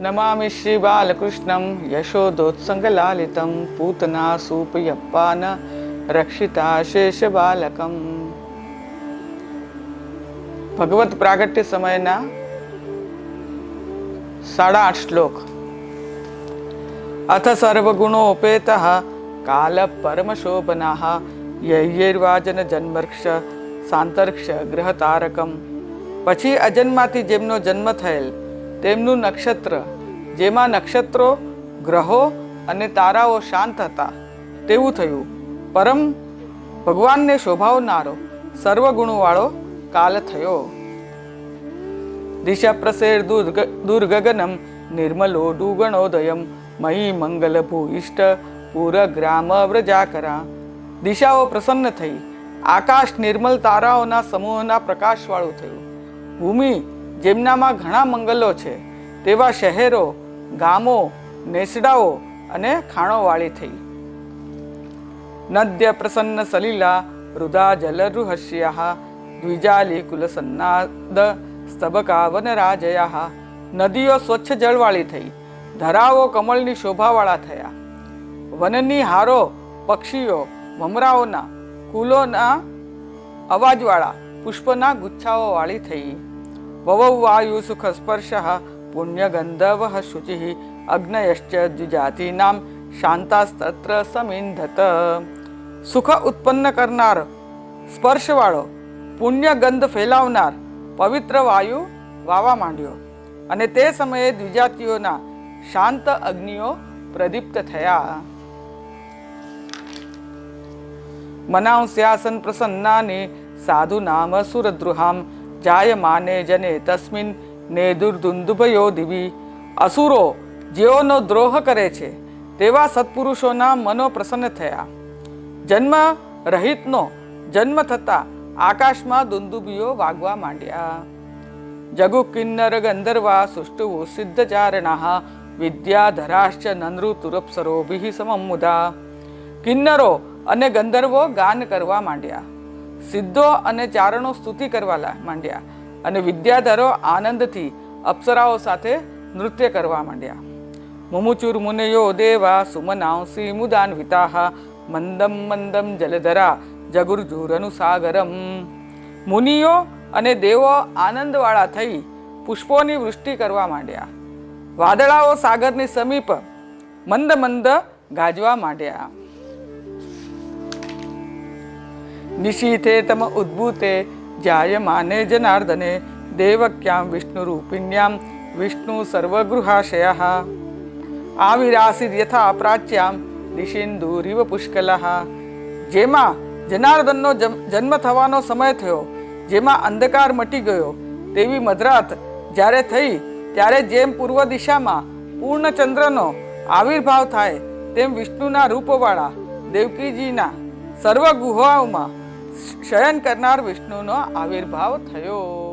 નમામિ શ્રી બાલકૃષ્ણમ યશોદોત્સંગલાલિતમ પૂતના સૂપયપ્પાન રક્ષિતા શેષ બાલકમ ભગવત પ્રાગટ્ય સમયના સાડા આઠ શ્લોક અથ સર્વગુણોપેત કાલ પરમશોભના યૈર્વાજન જન્મર્ક્ષ સાંતર્ક્ષ ગ્રહતારકમ પછી અજન્માથી જેમનો જન્મ થયેલ તેમનું નક્ષત્ર, જેમાં નક્ષત્રો, ગ્રહો અને તારાઓ શાંત હતા. તેવું થયું. પરમ ભગવાનને શોભાવનારો સર્વગુણવાળો કાલ થયો. દિશા પ્રસેર દુર્ગગનમ નિર્મલો ડુગણોદયમ મહી મંગલ ભૂઈષ્ટ પૂરગ્રામ વ્રજાકરા. દિશાઓ પ્રસન્ન થઈ. આકાશ નિર્મલ તારાઓના સમૂહના પ્રકાશવાળું થયું. ભૂમિ જેમનામાં ઘણા મંગલો છે, તેવા શહેરો, ગામો, નેસડાઓ અને ખાણોવાળી થઈ. નદ્ય પ્રસન્ન સલીલા વૃદા જલરુહસ્યા દ્વિજાલી કુલસન્નાદ સ્તબકા વનરાજયા નદીઓ સ્વચ્છ જળવાળી થઈ, ધરાવો કમળની શોભાવાળા થયા. વનની હારો, પક્ષીઓ ભમરાઓના કુલોના અવાજવાળા પુષ્પના ગુચ્છાઓ વાળી થઈ. વવૌ વાયુ સુખ સ્પર્શ પુણ્ય ગંધવ શુચિ અગ્નયશ્ચ દ્વિજાતીનામ શાંતાસ્તત્ર સમિંધત સુખ ઉત્પન્ન કરનાર સ્પર્શવાળો પુણ્ય ગંધ ફેલાવનાર પવિત્ર વાયુ વાવા માંડ્યો અને તે સમયે દ્વિજાતિઓના શાંત અગ્નિઓ પ્રદીપ્ત થયા મનાંસ્યાસન પ્રસન્નાની સાધુ નામ સુરદ્રુહામ જાયમાને જને તસ્મિન ને દુર્દુંદુભયો દિવી અસુરો જેઓનો દ્રોહ કરે છે તેવા સત્પુરુષોના મનો પ્રસન્ન થયા જન્મ રહિતનો જન્મ થતા આકાશમાં દુંદુબીઓ વાગવા માંડ્યા જગુ કિન્નર ગંધર્વા સુષ્ટુવો સિદ્ધચારણા વિદ્યાધરાશ્ચ નનૃતુરપ્સરોભિ સમમુદા કિન્નરો અને ગંધર્વો ગાન કરવા માંડ્યા સિદ્ધો અને ચારણો સ્તુતિ કરવા માંડ્યા અને વિદ્યાધરો આનંદથી અપ્સરાઓ સાથે નૃત્ય કરવા માંડ્યા. મુમુચુર મુનયો દેવા સુમનાંસી વિતાહા, મંદમ મંદમ જલધરા જગુર્જુરનુ સાગરમ. મુનિઓ અને દેવો આનંદવાળા થઈ પુષ્પોની વૃષ્ટિ કરવા માંડ્યા. વાદળાઓ સાગરની સમીપ મંદ મંદ ગાજવા માંડ્યા. નિશીથે તમ ઉદ્ભૂતે જાયમાને જનાર્દને દેવક્યામ વિષ્ણુરૂપિણ્યામ વિષ્ણુ સર્વગૃહાશયઃ આવિરાસીદ યથા પ્રાચ્યામ દિશિંદુરિવ પુષ્કલઃ જેમાં જનાર્દનનો જન્મ થવાનો સમય થયો જેમાં અંધકાર મટી ગયો તેવી મધરાત જ્યારે થઈ ત્યારે જેમ પૂર્વ દિશામાં પૂર્ણચંદ્રનો આવિર્ભાવ થાય તેમ વિષ્ણુના રૂપવાળા દેવકીજીના સર્વ ગુહાઓમાં શયન કરનાર વિષ્ણુનો આવિર્ભાવ થયો.